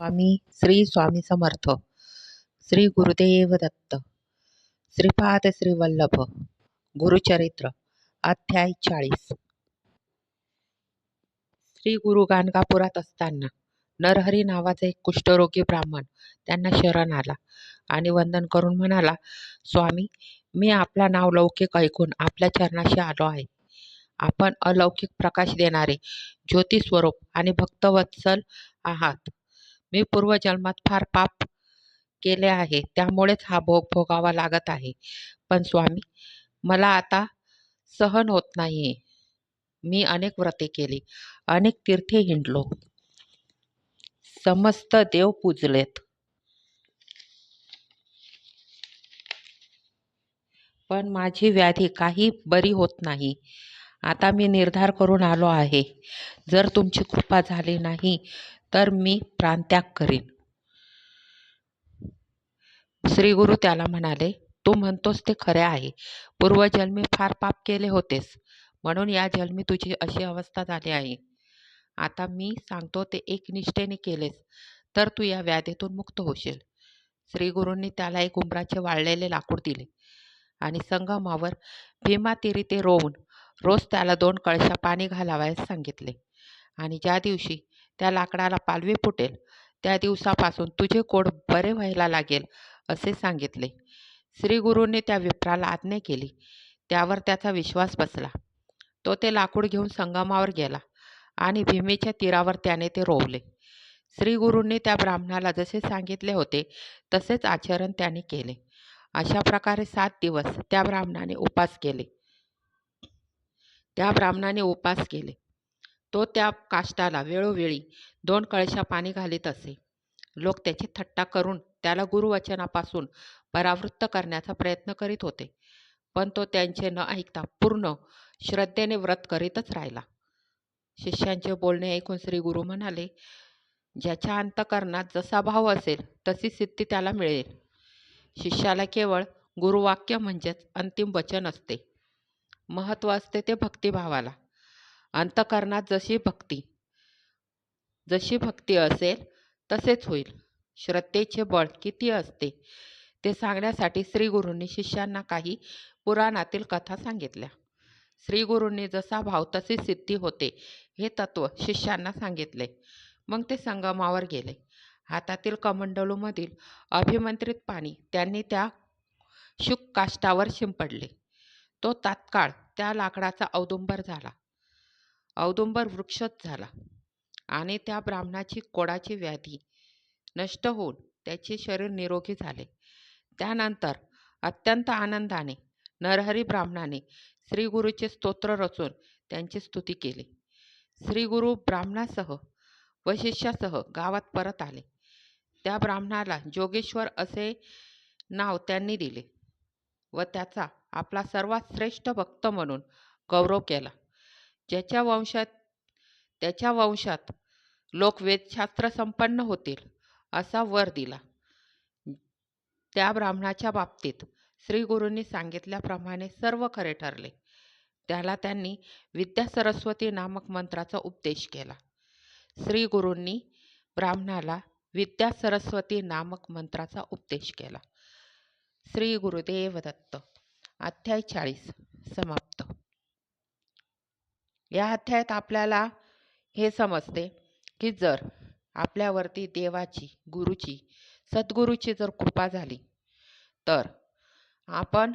स्वामी श्री स्वामी समर्थ श्री गुरुदेव दत्त श्रीपाद श्रीवल्लभ गुरुचरित्र अध्याय चाळीस. श्री गुरु गाणगापुरात असताना नरहरी नावाचा एक कुष्ठरोगी ब्राह्मण त्यांना शरण आला आणि वंदन करून म्हणाला स्वामी मी आपला नाव लौकिक ऐकून आपल्या चरणाशी आलो आहे. आपण अलौकिक प्रकाश देणारे ज्योतिस्वरूप आणि भक्तवत्सल आहात. मी पूर्वजन्मात फार पाप केले आहे. त्यामुळेच हा भोग भोगावा लागत आहे. पण स्वामी मला आता सहन होत नाही मी अनेक व्रते केली. अनेक तीर्थे हिंडलो. समस्त देव पूजलेत. पण माझी व्याधी काही बरी होत नाही. आता मी निर्धार करून आलो आहे. जर तुमची कृपा झाली नाही तर मी प्राणत्याग करीन. श्री गुरु त्याला म्हणाले तू म्हणतोस ते खरे आहे. पूर्वजन्मी फार पाप केले होतेस. म्हणून या जन्मी तुझी अशी अवस्था झाली आहे. आता मी सांगतो ते एक निष्ठेने केलेस तर तू या व्याधीतून मुक्त होशील. श्रीगुरूंनी त्याला एक उंबराचे वाळलेले लाकूड दिले आणि संगमावर भीमातीरी ते रोवून रोज त्याला दोन कळशा पाणी घालावयास सांगितले. आणि ज्या दिवशी त्या लाकडाला पालवी फुटेल. त्या दिवसापासून तुझे कोड बरे व्हायला लागेल असे सांगितले. श्रीगुरूंनी त्या विप्राला आज्ञा केली. त्यावर त्याचा विश्वास बसला. तो ते लाकूड घेऊन संगमावर गेला आणि भीमेच्या तीरावर त्याने ते रोवले. श्रीगुरूंनी त्या ब्राह्मणाला जसे सांगितले होते तसेच आचरण त्याने केले. अशा प्रकारे सात दिवस त्या ब्राह्मणाने उपास केले. त्या ब्राह्मणाने उपास केले. तो त्या काष्टाला वेळोवेळी दोन कळशा पाणी घालीत असे. लोक त्याची थट्टा करून त्याला गुरुवचनापासून परावृत्त करण्याचा प्रयत्न करीत होते. पण तो त्यांचे न ऐकता पूर्ण श्रद्धेने व्रत करीतच राहिला. शिष्यांचे बोलणे ऐकून श्री गुरु म्हणाले ज्याच्या अंतकरणात जसा भाव असेल तशी सिद्धी त्याला मिळेल. शिष्याला केवळ गुरुवाक्य म्हणजेच अंतिम वचन असते. महत्त्व असते ते भक्तिभावाला. अंतकरणात जशी भक्ती जशी भक्ती असेल तसेच होईल. श्रद्धेचे बळ किती असते ते सांगण्यासाठी श्रीगुरूंनी शिष्यांना काही पुराणातील कथा सांगितल्या. श्रीगुरूंनी जसा भाव तशी सिद्धी होते हे तत्व शिष्यांना सांगितले. मग ते संगमावर गेले. हातातील कमंडलूमधील अभिमंत्रित पाणी त्यांनी त्या शुक काष्टावर शिंपडले. तो तात्काळ त्या लाकडाचा औदुंबर झाला. औदुंबर वृक्षच झाला आणि त्या ब्राह्मणाची कोडाची व्याधी नष्ट होऊन त्याचे शरीर निरोगी झाले. त्यानंतर अत्यंत आनंदाने नरहरी ब्राह्मणाने श्रीगुरूचे स्तोत्र रचून त्यांची स्तुती केली. श्रीगुरु ब्राह्मणासह व शिष्यासह गावात परत आले. त्या ब्राह्मणाला जोगेश्वर असे नाव त्यांनी दिले व त्याचा आपला सर्वात श्रेष्ठ भक्त म्हणून गौरव केला. ज्याच्या वंशात त्याच्या वंशात लोक वेदशास्त्र संपन्न होतील असा वर दिला. त्या ब्राह्मणाच्या बाबतीत श्री गुरूंनी सांगितल्याप्रमाणे सर्व खरे ठरले. त्याला त्यांनी विद्या सरस्वती नामक मंत्राचा उपदेश केला. श्री गुरूंनी ब्राह्मणाला विद्या सरस्वती नामक मंत्राचा उपदेश केला. श्री गुरुदेव दत्त अध्याय चाळीस समाप्त. या अध्यायात आपल्याला हे समजते की जर आपल्यावरती देवाची गुरुची सद्गुरूची जर कृपा झाली तर आपण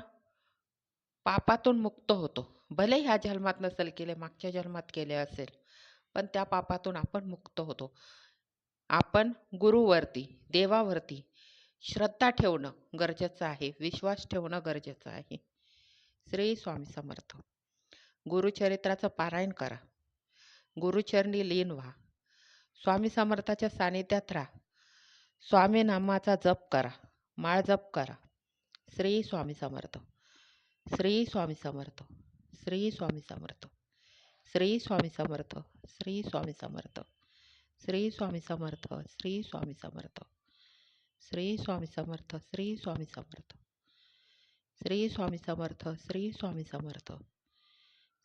पापातून मुक्त होतो. भले ह्या जन्मात नसेल केले मागच्या जन्मात केले असेल पण त्या पापातून आपण मुक्त होतो. आपण गुरुवरती देवावरती श्रद्धा ठेवणं गरजेचं आहे विश्वास ठेवणं गरजेचं आहे. श्री स्वामी समर्थ. गुरुचरित्राचं पारायण करा गुरुचरणी लीन व्हा स्वामी समर्थाच्या सानिध्यात राहा स्वामी नामाचा जप करा माळ जप करा श्री स्वामी समर्थ श्री स्वामी समर्थ श्री स्वामी समर्थ श्री स्वामी समर्थ श्री स्वामी समर्थ श्री स्वामी समर्थ श्री स्वामी समर्थ श्री स्वामी समर्थ श्री स्वामी समर्थ श्री स्वामी समर्थ श्री स्वामी समर्थ